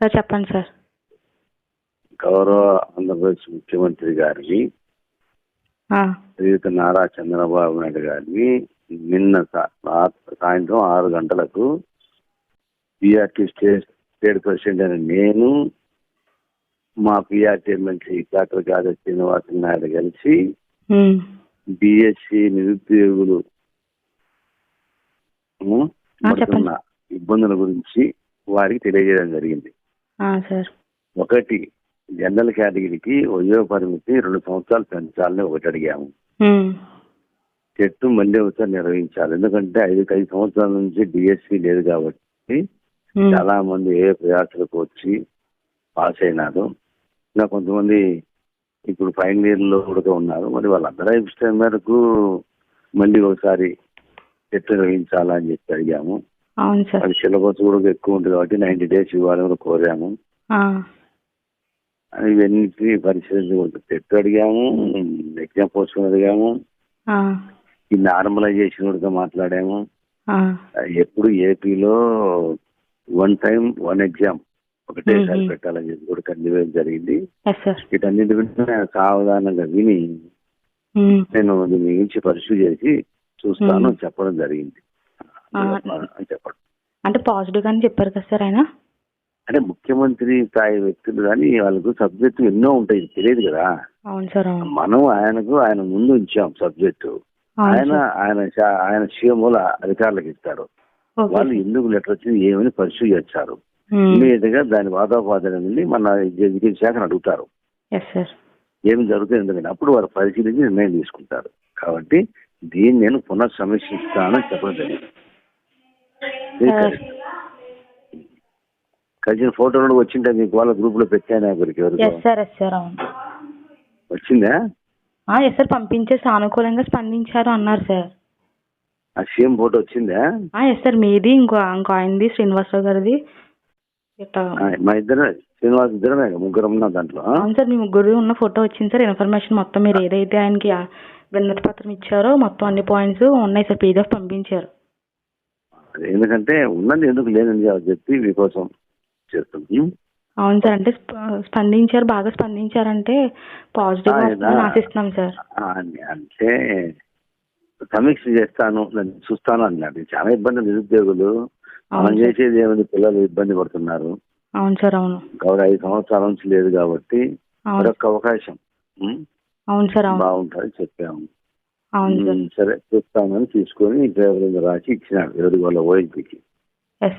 Sir చెప్పండి sir. గౌరవ ఆంధ్రప్రదేశ్ ముఖ్యమంత్రి గారిని శ్రీయుత నారా చంద్రబాబు నాయుడు గారిని నిన్న సాయంత్రం ఆరు గంటలకు పిఆర్టీ స్టేట్ స్టేట్ ప్రెసిడెంట్ అయిన నేను మా పిఆర్టీ ఎమ్మెల్సీ డాక్టర్ గాది శ్రీనివాస నాయుడు కలిసి బిఎస్సి నిరుద్యోగులు ఇబ్బందుల గురించి వారికి తెలియజేయడం జరిగింది. సార్. ఒకటి జనరల్ కేటగిరీకి వయో పరిమితి రెండు సంవత్సరాలు పెంచాలని ఒకటి అడిగాము. చెట్టు మళ్ళీ ఒకసారి నిర్వహించాలి. ఎందుకంటే ఐదు ఐదు సంవత్సరాల నుంచి డిఎస్సి లేదు కాబట్టి చాలా మంది ఏ ప్రయాసాలకు వచ్చి పాస్ అయినారు. ఇంకా కొంతమంది ఇప్పుడు ఫైనల్ ఇయర్లో కూడా ఉన్నారు. మరి వాళ్ళందరూ ఇష్టం మేరకు మళ్ళీ ఒకసారి చెట్టు నిర్వహించాలని చెప్పి అడిగాము. అవును సార్. అది సిలబస్ కూడా ఎక్కువ ఉంటుంది కాబట్టి నైన్టీ డేస్ ఇవ్వాలని కూడా కోరాము. ఇవన్నీ పరిశీలించకూడదు చెట్టు అడిగాము ఎగ్జామ్ పోస్ట్ అడిగాము. ఈ నార్మలైజేషన్ కూడా మాట్లాడాము. ఎప్పుడు ఏపీలో వన్ టైం వన్ ఎగ్జామ్ ఒకటేసారి మ్మ్. పెట్టాలని చెప్పి కూడా కన్వీన్ జరిగింది. సార్. వీటన్నిటి గురించి సావధానంగా విని నేను దీని గురించి పరిశీలి చేసి చూస్తాను. చెప్పడం జరిగింది. అని చెప్పడం. అంటే పాజిటివ్ గానే చెప్పారు కదా సార్ ఆయన? అంటే ముఖ్యమంత్రి స్థాయి వ్యక్తులు కానీ వాళ్ళకు సబ్జెక్టు ఎన్నో ఉంటాయి తెలియదు కదా. అవును సార్ మనం ఆయనకు ఆయన ముందు ఉంచాం సబ్జెక్టు. ఆయన ఆయన ఆయన సీఎంల అధికారులకు ఇస్తారు వాళ్ళు ఎందుకు లెటర్ వచ్చింది ఏమని పరిశీలి చేస్తారు ఇమీడియట్గా దాని వాదోపాదన నుండి మన ఎడ్యుకేషన్ శాఖను అడుగుతారు. ఏమి జరుగుతుంది ఎందుకంటే అప్పుడు వారు పరిశీలించి నిర్ణయం తీసుకుంటారు. కాబట్టి దీన్ని నేను పునఃసమీక్షిస్తానని చెప్పడం జరిగింది. కలిసిన ఫోటోలు వచ్చింటే మీకు వాళ్ళ గ్రూప్లో పెట్టాను ఎవరికి ఎస్ సార్ ఎస్ సార్ అవును. వచ్చిందా? ఎస్ సార్ పంపించే సానుకూలంగా స్పందించారు అన్నారు సార్ ఆ సీఎం ఫోటో వచ్చిందా? ఎస్ సార్ మీది ఇంకో ఇంకో ఆయనది శ్రీనివాసరావు గారిది. మా ఇద్దరు శ్రీనివాస్ ఇద్దరమే ముగ్గురం ఉన్నాం దాంట్లో? అవును సార్ మీ ముగ్గురు ఉన్న ఫోటో వచ్చింది సార్ ఇన్ఫర్మేషన్ మొత్తం మీరు ఏదైతే ఆయనకి విన్నతి పత్రం ఇచ్చారో మొత్తం అన్ని పాయింట్స్ ఉన్నాయి సార్ పీడిఎఫ్ పంపించారు. ఎందుకంటే ఉన్నది ఎందుకు లేదని చెప్పి మీకోసం చేస్తుంది అవును సార్ అంటే స్ప- స్పందించారు బాగా స్పందించారంటే పాజిటివ్. ఆశిస్తున్నాం సార్. అంటే సమీక్ష చేస్తాను చూస్తాను అన్నాడు. చాలా ఇబ్బంది నిరుద్యోగులు. మనం చేసేది ఏమైంది పిల్లలు ఇబ్బంది పడుతున్నారు. అవును సార్ అవును. గౌరవ ఐదు సంవత్సరాల నుంచి లేదు కాబట్టి మరొక అవకాశం? అవును సార్ బాగుంటుంది చెప్పాము. సార్. చూస్తామని తీసుకొని డ్రైవర్ రాసి ఇచ్చినాడు ఎవరి వాళ్ళ ఓఎల్పీకి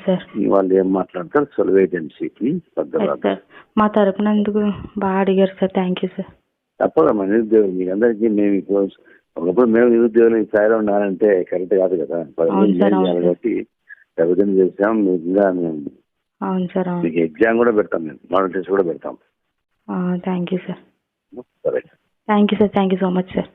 సార్ వాళ్ళు ఏం మాట్లాడతారు సొలవ్ ఏజెన్సీకి సార్ మా తరపున ఎందుకు బాగా అడిగారు సార్? థ్యాంక్ యూ సార్ తప్పదమ్మా నిరుద్యోగులు. మీకు అందరికీ మేము ఇప్పుడు ఒకప్పుడు మేము నిరుద్యోగులు స్థాయిలో ఉన్నారంటే కరెక్ట్ కాదు కదా. కాబట్టి ప్రవచనం చేసాం ఇంకా మేము అవును సార్ మీకు ఎగ్జామ్ కూడా పెడతాం మేము మోడల్ టెస్ట్ కూడా పెడతాం. థ్యాంక్ యూ సార్ సరే. Thank you sir thank you so much sir